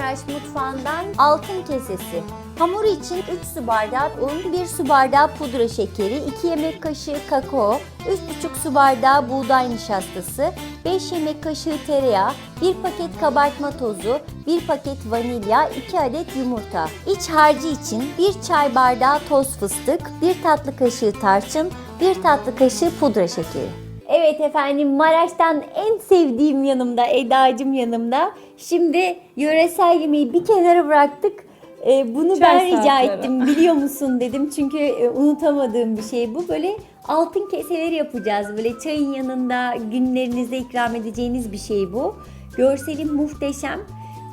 Kahramanmaraş mutfağından altın kesesi. Hamur için 3 su bardağı un, 1 su bardağı pudra şekeri, 2 yemek kaşığı kakao, 3,5 su bardağı buğday nişastası, 5 yemek kaşığı tereyağı, 1 paket kabartma tozu, 1 paket vanilya, 2 adet yumurta. İç harcı için 1 çay bardağı toz fıstık, 1 tatlı kaşığı tarçın, 1 tatlı kaşığı pudra şekeri. Evet efendim Maraş'tan en sevdiğim yanımda Eda'cım yanımda. Şimdi yöresel yemeği bir kenara bıraktık. Ee, bunu Çay ben rica saatleri. ettim biliyor musun dedim. Çünkü e, unutamadığım bir şey bu. Böyle altın keseleri yapacağız. Böyle çayın yanında günlerinizde ikram edeceğiniz bir şey bu. Görselim muhteşem.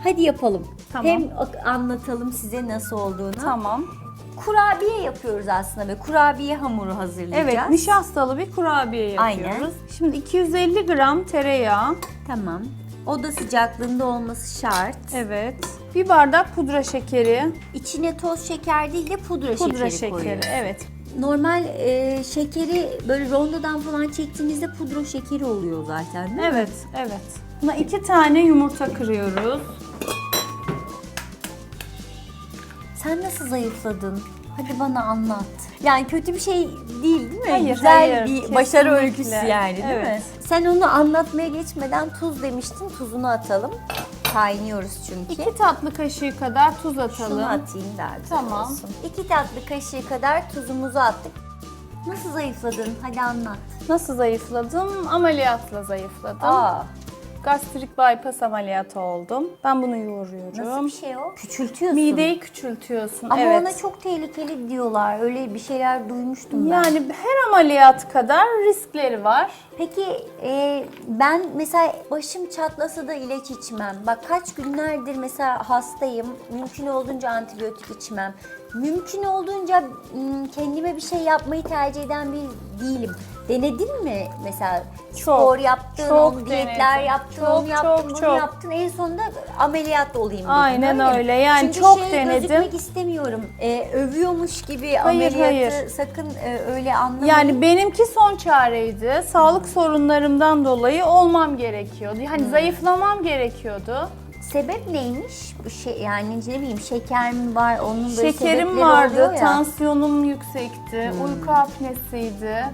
Hadi yapalım. Tamam. Hem anlatalım size nasıl olduğunu. Tamam. Kurabiye yapıyoruz aslında ve kurabiye hamuru hazırlayacağız. Evet, nişastalı bir kurabiye yapıyoruz. Aynen. Şimdi 250 gram tereyağı. Tamam. Oda sıcaklığında olması şart. Evet. Bir bardak pudra şekeri. İçine toz şeker değil de pudra, Pudra şekeri, şekeri. koyuyoruz. Evet. Normal e, şekeri böyle rondodan falan çektiğinizde pudra şekeri oluyor zaten değil mi? Evet, evet. Buna iki tane yumurta kırıyoruz. Sen nasıl zayıfladın? Hadi bana anlat. Yani kötü bir şey değil değil mi? Hayır, Güzel hayır, bir kesinlikle. başarı öyküsü yani değil mi? Evet. Sen onu anlatmaya geçmeden tuz demiştin. Tuzunu atalım. Kaynıyoruz çünkü. İki tatlı kaşığı kadar tuz atalım. Şunu atayım daha güzel Tamam. olsun. İki tatlı kaşığı kadar tuzumuzu attık. Nasıl zayıfladın? Hadi anlat. Nasıl zayıfladım? Ameliyatla zayıfladım. Aa, Gastrik bypass ameliyatı oldum. Ben bunu yoğuruyorum. nasıl bir şey o? Küçültüyorsun. Mideyi küçültüyorsun. Ama evet. ona çok tehlikeli diyorlar. Öyle bir şeyler duymuştum ben. Yani her ameliyat kadar riskleri var. Peki e, ben mesela başım çatlasa da ilaç içmem. Bak kaç günlerdir mesela hastayım. Mümkün olduğunca antibiyotik içmem. Mümkün olduğunca m, kendime bir şey yapmayı tercih eden bir değilim. Denedin mi mesela spor yaptın, çok diyetler denedim. yaptın, Çok, onu yaptın, çok, bunu çok. yaptın. En sonunda ameliyat olayım dedin. Aynen mi? öyle. Yani Çünkü çok şeye denedim. gözükmek istemiyorum. E, övüyormuş gibi Hayır, ameliyatı hayır. sakın e, öyle anlamayın. Yani benimki son çareydi. Sağlık sorunlarımdan dolayı olmam gerekiyordu. Hani Hmm. zayıflamam gerekiyordu. Sebep neymiş? Bu şey yani ne bileyim şeker mi var? Onun böyle Şekerim vardı. Hmm. tansiyonum yüksekti, uyku apnesiydi.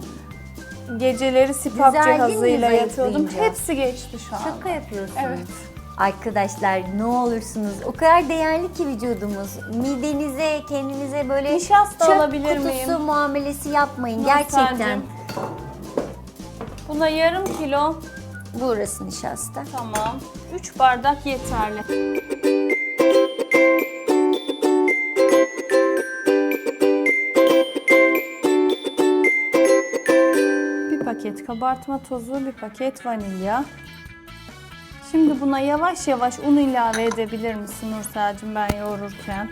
Geceleri sipap Düzeldin mi cihazıyla yatıyordum. zayıflayınca? Hepsi geçti şu an. Şaka yapıyorsunuz. Evet. Arkadaşlar ne olursunuz o kadar değerli ki vücudumuz. Midenize, kendinize böyle Nişasta çöp alabilir kutusu miyim? muamelesi yapmayın Nursel'cim. gerçekten. Buna yarım kilo Burası nişasta. tamam. 3 bardak yeterli. Paket kabartma tozu, bir paket vanilya. Şimdi buna yavaş yavaş un ilave edebilir misin Nursel'cim ben yoğururken?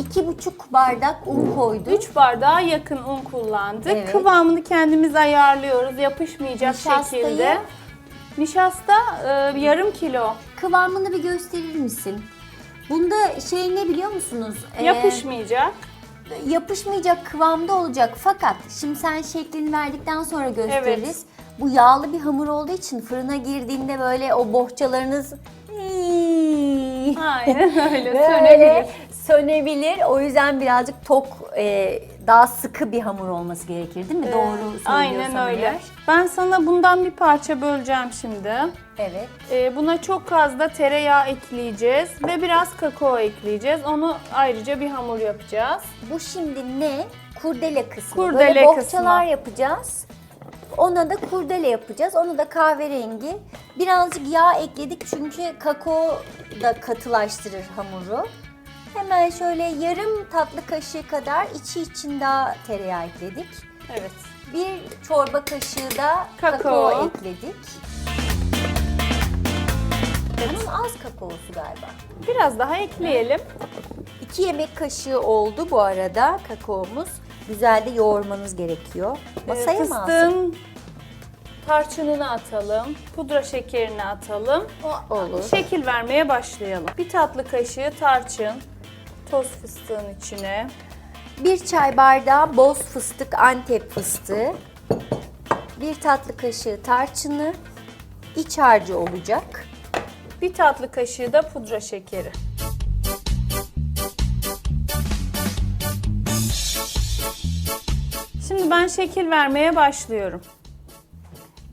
İki buçuk bardak un koyduk. 3 bardağa yakın un kullandık. Evet. Kıvamını kendimiz ayarlıyoruz yapışmayacak Nişastayı? şekilde. Nişasta e, yarım kilo. Kıvamını bir gösterir misin? Bunda şey ne biliyor musunuz? Ee, Yapışmayacak. yapışmayacak kıvamda olacak fakat şimdi sen şeklini verdikten sonra gösteririz. Bu yağlı bir hamur olduğu için fırına girdiğinde böyle o bohçalarınız Aynen öyle böyle söylenebilir. sönebilir. O yüzden birazcık tok e, daha sıkı bir hamur olması gerekir değil mi? Doğru söylüyorsam Aynen öyle. eğer. Ben sana bundan bir parça böleceğim şimdi. Evet. E, buna çok az da tereyağı ekleyeceğiz ve biraz kakao ekleyeceğiz. Onu ayrıca bir hamur yapacağız. Bu şimdi ne? Kurdele kısmı. Kurdele Böyle bohçalar kısmı. yapacağız. Ona da kurdele yapacağız. Onu da kahverengi. Birazcık yağ ekledik çünkü kakao da katılaştırır hamuru. Hemen şöyle yarım tatlı kaşığı kadar içi için daha tereyağı ekledik. Evet. Bir çorba kaşığı da kakao, Kakao. ekledik. Bunun az kakaosu galiba. Biraz daha ekleyelim. 2 yemek kaşığı oldu bu arada kakaomuz. Güzel de yoğurmanız gerekiyor. Ee, Masaya mı alsın? Tarçınını atalım. Pudra şekerini atalım. O- Olur. Şekil vermeye başlayalım. Bir tatlı kaşığı tarçın. Toz fıstığın içine. Bir çay bardağı boz fıstık Antep fıstığı. Bir tatlı kaşığı tarçını. iç harcı olacak. Bir tatlı kaşığı da pudra şekeri. Şimdi ben şekil vermeye başlıyorum.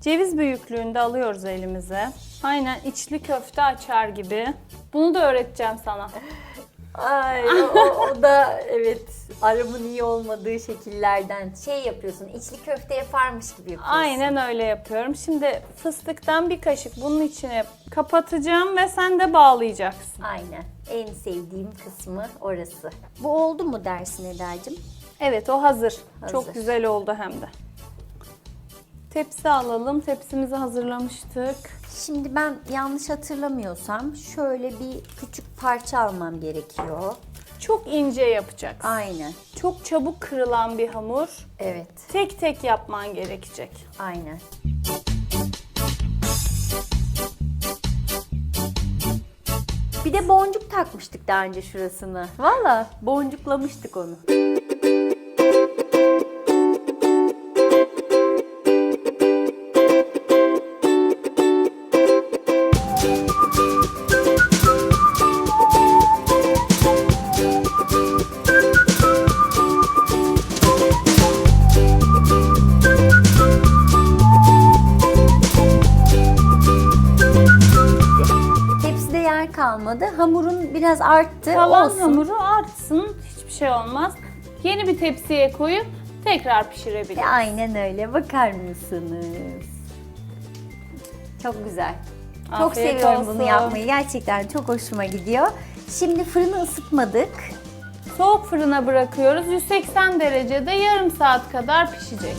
Ceviz büyüklüğünde alıyoruz elimize. Aynen içli köfte açar gibi. Bunu da öğreteceğim sana. Ay o, o da evet aramın iyi olmadığı şekillerden şey yapıyorsun içli köfte yaparmış gibi yapıyorsun. Aynen öyle yapıyorum. Şimdi fıstıktan bir kaşık bunun içine kapatacağım ve sen de bağlayacaksın. Aynen en sevdiğim kısmı orası. Bu oldu mu dersin Eda'cığım? Evet o hazır. Hazır. Çok güzel oldu hem de. Tepsi alalım. Tepsimizi hazırlamıştık. Şimdi ben yanlış hatırlamıyorsam şöyle bir küçük parça almam gerekiyor. Çok ince yapacaksın. Aynen. Çok çabuk kırılan bir hamur. Evet. Tek tek yapman gerekecek. Aynen. Bir de boncuk takmıştık daha önce şurasını. Valla boncuklamıştık onu. Biraz arttı. Kalan Olsun. hamuru artsın. Hiçbir şey olmaz. Yeni bir tepsiye koyup tekrar pişirebiliriz. E, Aynen öyle. Bakar mısınız? Çok güzel. Çok Afiyet seviyorum olsun. bunu yapmayı. Gerçekten çok hoşuma gidiyor. Şimdi fırını ısıtmadık. Soğuk fırına bırakıyoruz. 180 derecede yarım saat kadar pişecek.